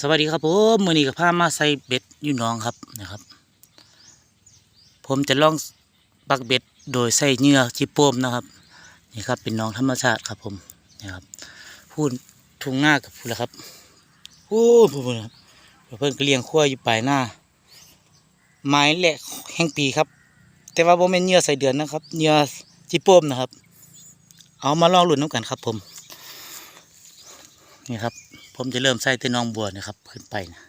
สวัสดีครับผมมือนี้กับพามาใส่เบ็ดอยู่น้องครับนะครับ ผมจะลองปักเบ็ดโดยใส่เหยื่อจิโปมนะครับนี่ครับ เป็นน้องธรรมชาติครับผมนี่ครับพูดทุ่งหน้ากับพูดแล้วครับโอ้พูดพูดครับเพิ่อนก็เลี้ยงขั้วอยู่ปลายหน้า ไม้แหละแห่งปีครับ แต่ว่าผมเป็นเหยื่อใส่เดือนนะครับเหยื่อจิโปมนะครับ เอามาลองหลุนน้ำกันครับผมนี่ครับ ผมจะเริ่มใส่เต้นน้องบัวนะครับ ขึ้นไปนะ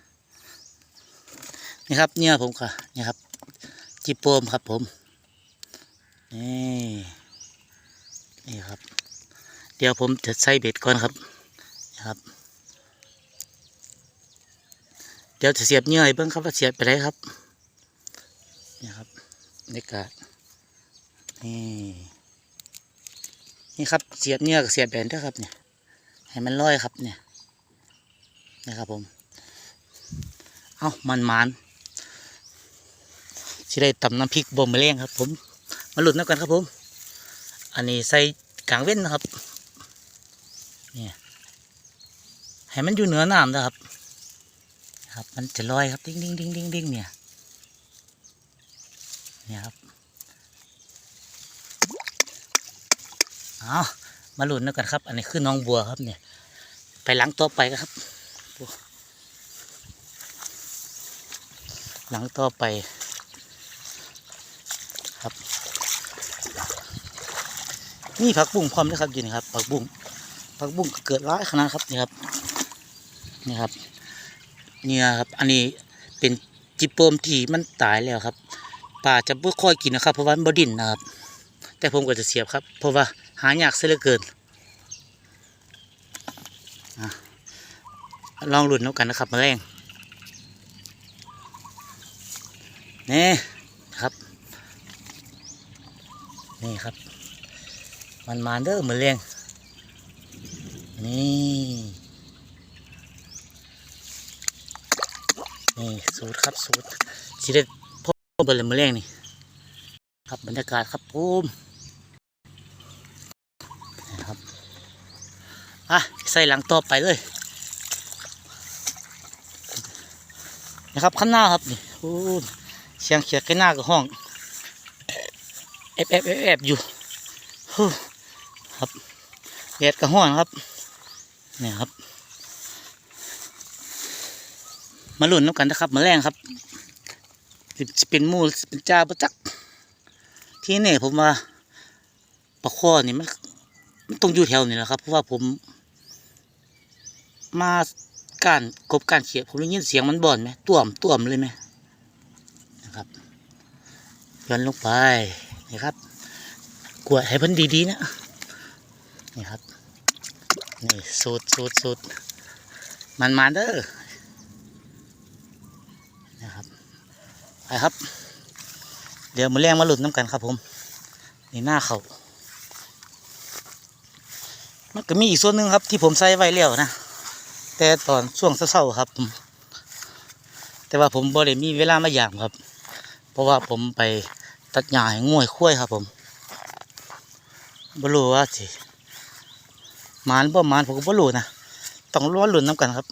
นี่ครับเนี่ยผมค่ะนี่ครับ จิโปมครับผมนี่นี่ครับ เดี๋ยวผมจะใส่เบ็ดก่อนครับนะครับ เดี๋ยวจะเสียบเหยื่อให้เบิ้งครับว่าเสียบไปไหนครับนี่ครับนี่กาดนี่นี่ครับเสียบเหยื่อกับเสียบแบนด้วยครับเนี่ยให้มันลอยครับเนี่ย นะครับผม เอามันมันสิได้ตำน้ำพริกบ่มมะเร็งครับ ผม มาหลุดน้ำกันครับผม อันนี้ใส่กลางเว้นนะครับ เนี่ยให้มันอยู่เหนือน้ำนะครับ ครับ มันจะลอยครับดิ้งดิ้งดิ้งดิ้งดิ้งเนี่ย เนี่ยครับ เอามาหลุดน้ำกันครับ อันนี้คือน้องบัวครับเนี่ย ไปหลังต่อไปครับ หลังต่อไปครับ นี่ผักบุ้งพร้อมนะครับอยู่นี่ครับผักบุ้งผักบุ้งเกิดร้ายขนาดครับนี่ครับนี่ครับเนี่ยครับอันนี้เป็นจิโปมที่มันตายแล้วครับป่าจะไม่ค่อยกินนะครับ เพราะว่ามันบดินนะครับ แต่ผมก็จะเสียบครับ เพราะว่าหายากเสียเหลือเกิน ลองหลุดนกกันนะครับมาแรงนี่ครับ นี่ครับ มันมาเด้อเหมือนแรงนี่ นี่สูตรครับสูตรสิเด็พ่อเบลมือแรงนี่ ครับบรรยากาศครับผมนะครับอะใส่หลังต่อไปเลย นะครับข้างหน้าครับนี่โอ้เสียงเขียดข้างหน้ากับห้องแอบแอบแอบแอบอยู่ฮู้ครับแดดกับห้องครับเนี่ยครับ มาหลุนน้ำกันนะครับมาแรงครับจะเป็นหมูสิเป็นจ้าประจัก ที่นี่ผมว่าปลาข้อนี่มันมันต้องอยู่แถวนี้แหละครับ เพราะว่าผม มา การกบการเขียผมได้ยินเสียงมันบ่อนไหมต่วมต่วมเลยไหมนะครับย้อนลงไปนี่ครับกวดให้พิ่นดีๆนะนี่ครับนี่สูตรสูตรสูตรมันมาเด้อนะครับไปครับ เดี๋ยวมาแรงมาหลุดน้ำกันครับผมนี่หน้าเขามันก็มีอีกส่วนหนึ่งครับที่ผมใส่ไว้แล้วนะ แต่ตอนช่วงเช้าๆครับ แต่ว่าผมบ่ได้มีเวลามายามครับ เพราะว่าผมไปตัดหญ้าให้ง่วยคุ้ยครับผมบ่รู้ว่าสิมานบ่มานผมก็บ่รู้นะต้องรอลุ้นน้ำกันครับ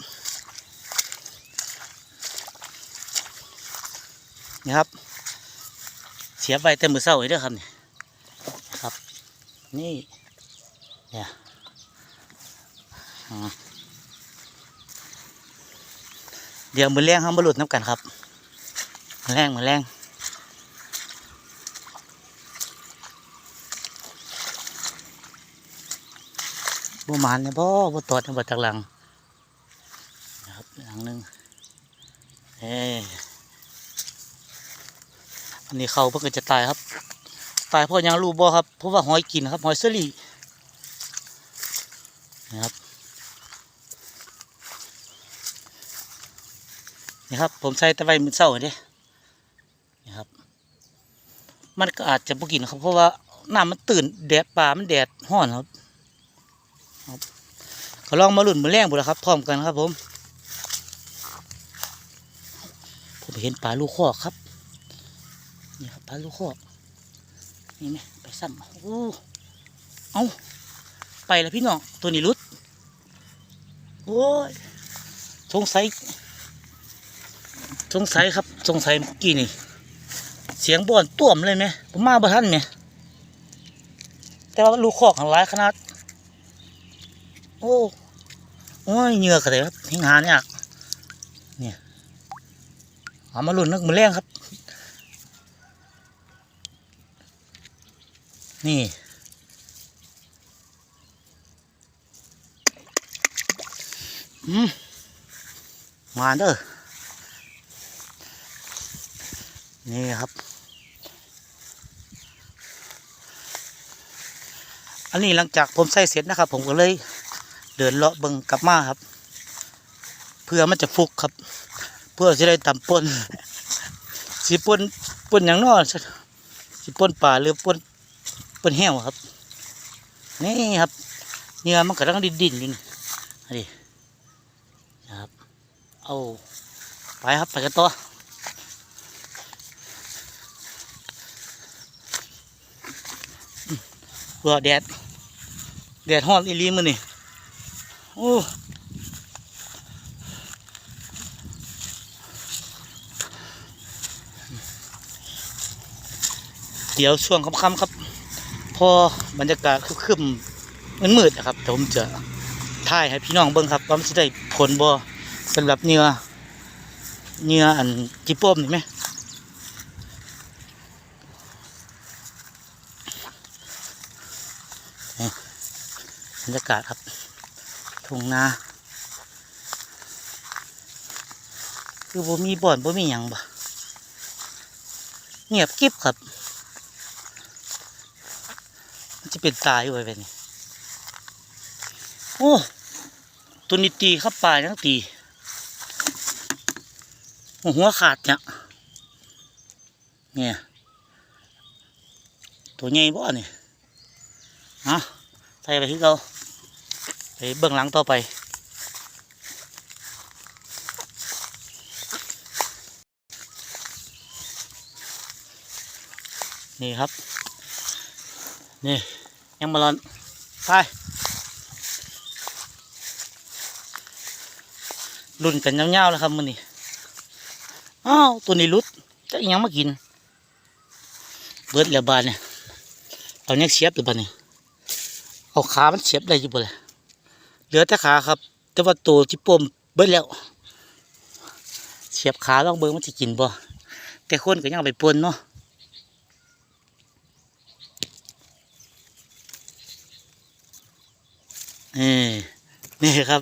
นี่ครับ เสียบไปแต่มือเช้าเลยเด้อครับนี่ครับ นี่เนี่ยอ่า เดี๋ยวมือแรงห้ามบหลุดน้ำกันครับมือแรงมือแรงบ่หมานเนี่ยบ่บ่ตอดเนี่ยบ่จากหลังนะครับหลังหนึงเอ้อันนี้เขาเพิ่งจะตายครับ ตายเพราะยังรูบ่ครับเพราะว่าหอยกินครับหอยเสลีนะครับ นี่ครับ ผมใส่ตะไบมือเศร้าเด้นี่ครับ มันก็อาจจะบ่กินครับ เพราะว่าน้ำมันตื่นแดดป่ามันแดดห้อนครับครับก็ลองมาลุ่นมาแรงบุแล้วครับพร้อมกันครับผม ผมเห็นปลาลูกคอครับ นี่ครับปลาลูกคอนี่ไหมไปซ้ำโอ้เอาไปแล้วพี่น้องตัวนี้รุดโอ้ยสงสัย สงสัยครับสงสัยเมื่อกี้นี่ เสียงบ่อนต่วมเลยไหมผมมาบ่ทันไหมแต่ว่าลูกคอกของร้ายขนาด โอ้โอ้ยเหงื่อกระเดครับหิงหาเนี่ยเนี่ยเอามาลุ่นนักมือแรงครับ นี่อืมมาเด้อ นี่ครับ อันนี้หลังจากผมใส่เสร็จนะครับ ผมก็เลย เดินเลาะเบิงกลับมาครับ เพื่อมันจะฟุกครับ เพื่อจะได้ตำปนสิปนปนอย่างนอสิปนป่าหรือปนปนแห้วครับ นี่ครับเนื้อมันกำลังดิ้นๆอยู่นี่นี่นะครับ เอาไปครับไปกันต่อมเพื่อแดด แดดฮอนอีลีมื้อนี่โอ้เดี๋ยวช่วงค่ำๆครับ พอบรรยากาศครึมๆมืดๆนะครับเดี๋ยวผมจะถ่ายให้พี่น้องเบิ่งครับว่ามันจะได้ผลบ่สำหรับเนื้อเนื้ออันจิโป้มนี่ไหม บรรยากาศครับ ทุ่งนาคือบ่มีบ่อนบ่มีหยังบ่เงียบกริบครับ มันจะเป็นตายอยู่ไว้แบบนี้โอ้ตัวนี้ตีครับปลายังตี หัวขาดเนี่ยเนี่ย ตัวใหญ่บ่เนี่ย อะใส่ไปที่เราไปเบื้องหลังต่อไปนี่ครับ นี่ยังมาลอนไปรุ่นกันยาๆแล้วครับมือนี้อ้าวตัวนี้รุดจะยังมากิน เบิดแล้วบานเนี่ยเอาเนี่ยเสียบหรือบ้านเนี่ย เอาขามันเสียบได้อยู่บ่เลยเหลือแต่ขาครับ แต่ว่าตัวจิปมเบิ้ลแล้วเสียบขาลองเบิ้งมันจะกินบ่แต่คนก็ยังาไปปนเนาะนี่นี่ครับ